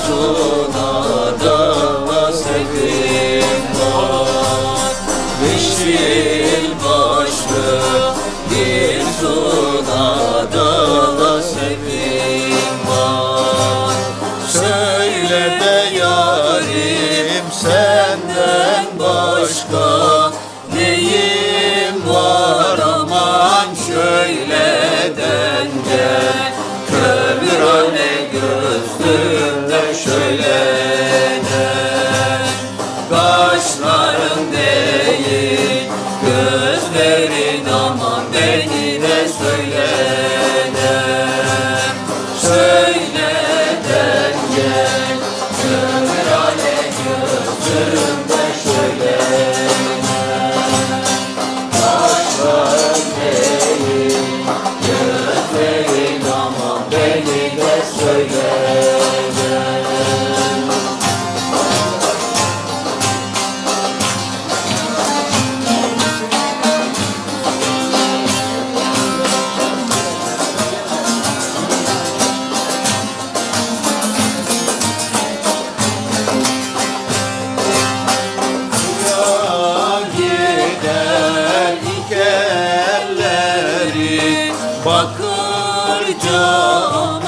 başuna da sevdim var Yeşil başlı bir suna da sevdim Söyle de senden başka Kaşların değil 就